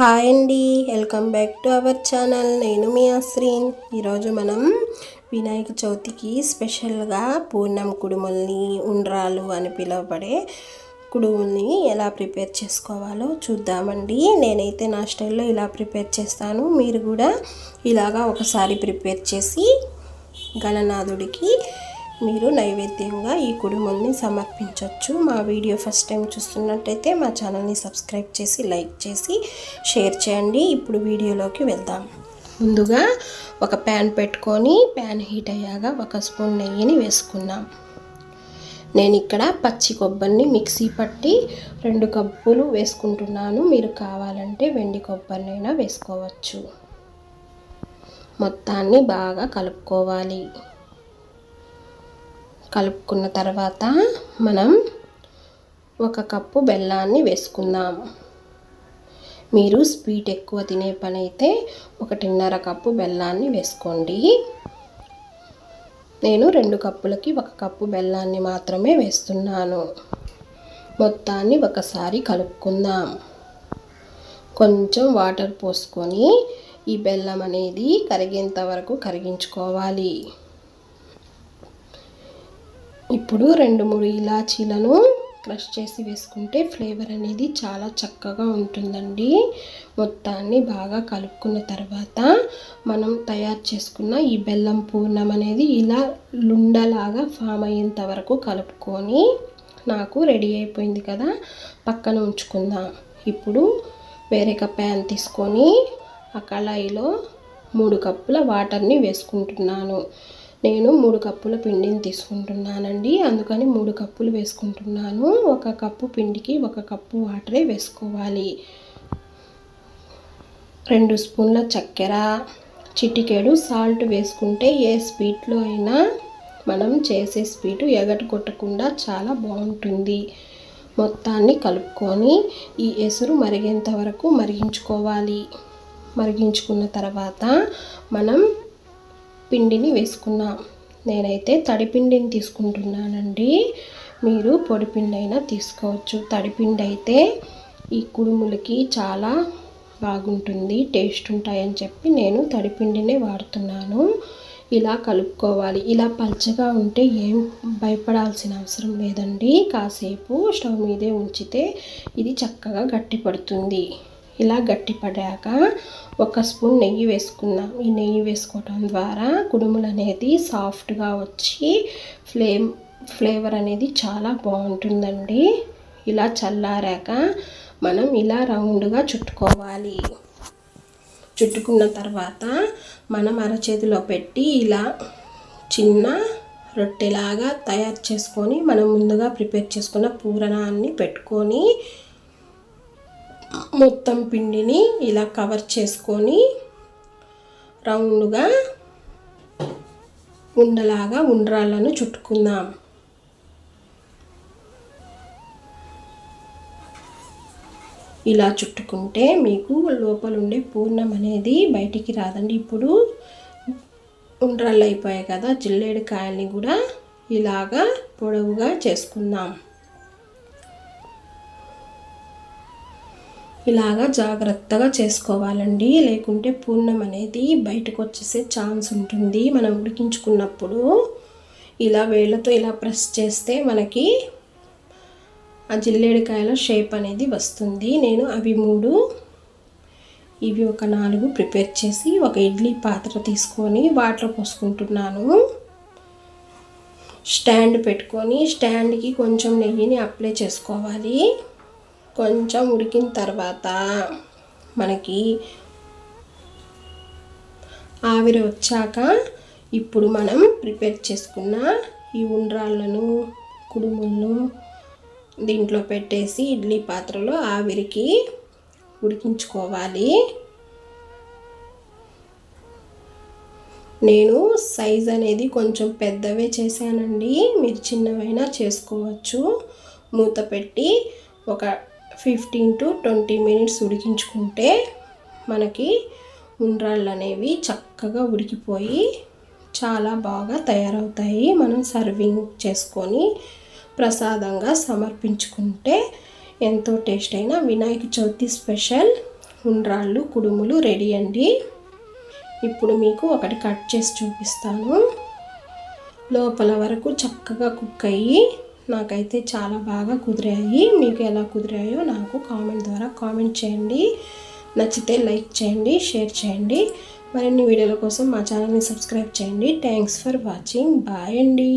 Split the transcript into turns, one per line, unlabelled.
Hi అండి. Welcome back to our channel. నేను మీ అశ్రీన్. ఈరోజు మనం వినాయక చవితికి స్పెషల్గా పూర్ణం కుడుముల్ని ఉండ్రాలు అని పిలువబడే కుడుముల్ని ఎలా ప్రిపేర్ చేసుకోవాలో చూద్దామండి. నేనైతే నా స్టైల్లో ఇలా ప్రిపేర్ చేస్తాను. మీరు కూడా ఇలాగా ఒకసారి ప్రిపేర్ చేసి గణనాథుడికి మీరు నైవేద్యంగా ఈ కుడుముల్ని సమర్పించవచ్చు మా వీడియో ఫస్ట్ టైం చూస్తున్నట్టయితే మా ఛానల్ని సబ్స్క్రైబ్ చేసి లైక్ చేసి షేర్ చేయండి. ఇప్పుడు వీడియోలోకి వెళ్దాం. ముందుగా ఒక ప్యాన్ పెట్టుకొని ప్యాన్ హీట్ అయ్యాక ఒక స్పూన్ నెయ్యిని వేసుకున్నాం నేను ఇక్కడ పచ్చి కొబ్బరిని మిక్సీ పట్టి రెండు కప్పులు వేసుకుంటున్నాను. మీరు కావాలంటే వెండి కొబ్బరినైనా వేసుకోవచ్చు. మొత్తాన్ని బాగా కలుపుకోవాలి. కలుపుకున్న తర్వాత మనం ఒక కప్పు బెల్లాన్ని వేసుకుందాం. మీరు స్వీట్ ఎక్కువ తినే పని అయితే ఒకటిన్నర కప్పు బెల్లాన్ని వేసుకోండి. నేను రెండు కప్పులకి ఒక కప్పు బెల్లాన్ని మాత్రమే వేస్తున్నాను. మొత్తాన్ని ఒకసారి కలుపుకుందాం. కొంచెం వాటర్ పోసుకొని ఈ బెల్లం అనేది కరిగేంత వరకు కరిగించుకోవాలి. ఇప్పుడు రెండు మూడు ఇలాచీలను క్రష్ చేసి వేసుకుంటే ఫ్లేవర్ అనేది చాలా చక్కగా ఉంటుందండి. మొత్తాన్ని బాగా కలుపుకున్న తర్వాత మనం తయారు చేసుకున్న ఈ బెల్లం పూర్ణం అనేది ఇలా లుండలాగా ఫామ్ అయ్యేంత వరకు కలుపుకొని నాకు రెడీ అయిపోయింది కదా పక్కన ఉంచుకుందాం. ఇప్పుడు వేరొక ప్యాన్ తీసుకొని ఆ కళాయిలో మూడు కప్పుల వాటర్ని వేసుకుంటున్నాను. నేను మూడు కప్పుల పిండిని తీసుకుంటున్నానండి. అందుకని మూడు కప్పులు వేసుకుంటున్నాను. ఒక కప్పు పిండికి ఒక కప్పు వాటరే వేసుకోవాలి. రెండు స్పూన్ల చక్కెర చిటికెడు సాల్ట్ వేసుకుంటే ఏ స్వీట్లో అయినా మనం చేసే స్వీటు ఎగట కొట్టకుండా చాలా బాగుంటుంది. మొత్తాన్ని కలుపుకొని ఈ ఎసురు మరిగేంత వరకు మరిగించుకోవాలి. మరిగించుకున్న తర్వాత మనం పిండిని వేసుకున్నా. నేనైతే తడిపిండిని తీసుకుంటున్నానండి. మీరు పొడిపిండి అయినా తీసుకోవచ్చు. తడిపిండి అయితే ఈ కుడుములకి చాలా బాగుంటుంది టేస్ట్ ఉంటాయని చెప్పి నేను తడిపిండినే వాడుతున్నాను. ఇలా కలుపుకోవాలి. ఇలా పల్చగా ఉంటే ఏం భయపడాల్సిన అవసరం లేదండి. కాసేపు స్టవ్ మీదే ఉంచితే ఇది చక్కగా గట్టిపడుతుంది. ఇలా గట్టిపడాక ఒక స్పూన్ నెయ్యి వేసుకున్నాం. ఈ నెయ్యి వేసుకోవడం ద్వారా కుడుములు అనేది సాఫ్ట్గా వచ్చి ఫ్లేమ్ ఫ్లేవర్ అనేది చాలా బాగుంటుందండి. ఇలా చల్లారాక మనం ఇలా రౌండ్గా చుట్టుకోవాలి. చుట్టుకున్న తర్వాత మనం అరచేతిలో పెట్టి ఇలా చిన్న రొట్టెలాగా తయారు చేసుకొని మనం ముందుగా ప్రిపేర్ చేసుకున్న పూరణాన్ని పెట్టుకొని మొత్తం పిండిని ఇలా కవర్ చేసుకొని రౌండ్గా ఉండలాగా ఉండ్రాళ్ళను చుట్టుకుందాం. ఇలా చుట్టుకుంటే మీకు లోపల ఉండే పూర్ణం అనేది బయటికి రాదండి. ఇప్పుడు ఉండ్రాళ్ళు అయిపోయాయి కదా జిల్లేడు కాయల్ని కూడా ఇలాగా పొడవుగా చేసుకుందాం. ఇలాగా జాగ్రత్తగా చేసుకోవాలండి. లేకుంటే పూర్ణం అనేది బయటకు వచ్చేసే ఛాన్స్ ఉంటుంది. మనం ఉడికించుకున్నప్పుడు ఇలా వేళ్ళతో ఇలా ప్రెస్ చేస్తే మనకి ఆ జిల్లేడికాయల షేప్ అనేది వస్తుంది. నేను అవి మూడు ఇవి ఒక నాలుగు ప్రిపేర్ చేసి ఒక ఇడ్లీ పాత్ర తీసుకొని వాటర్ పోసుకుంటున్నాను. స్టాండ్ పెట్టుకొని స్టాండ్కి కొంచెం నెయ్యిని అప్లై చేసుకోవాలి. కొంచెం ఉడికిన తర్వాత మనకి ఆవిరి వచ్చాక ఇప్పుడు మనం ప్రిపేర్ చేసుకున్న ఈ ఉండ్రాళ్ళను కుడుములను దీంట్లో పెట్టేసి ఇడ్లీ పాత్రలో ఆవిరికి ఉడికించుకోవాలి. నేను సైజ్ అనేది కొంచెం పెద్దవే చేశానండి. మీరు చిన్నవైనా చేసుకోవచ్చు. మూత పెట్టి ఒక ఫిఫ్టీన్ టు ట్వంటీ మినిట్స్ ఉడికించుకుంటే మనకి ఉండ్రాళ్ళు అనేవి చక్కగా ఉడికిపోయి చాలా బాగా తయారవుతాయి. మనం సర్వింగ్ చేసుకొని ప్రసాదంగా సమర్పించుకుంటే ఎంతో టేస్ట్ అయిన వినాయక చవితి స్పెషల్ ఉండ్రాళ్ళు కుడుములు రెడీ అండి. ఇప్పుడు మీకు ఒకటి కట్ చేసి చూపిస్తాను. లోపల వరకు చక్కగా కుక్ అయ్యి నాకైతే చాలా బాగా కుదిరాయి. మీకు ఎలా కుదిరాయో నాకు కామెంట్ ద్వారా కామెంట్ చేయండి. నచ్చితే లైక్ చేయండి షేర్ చేయండి. మరిన్ని వీడియోల కోసం మా ఛానల్ని సబ్స్క్రైబ్ చేయండి. Thanks for watching. బాయ్ అండి.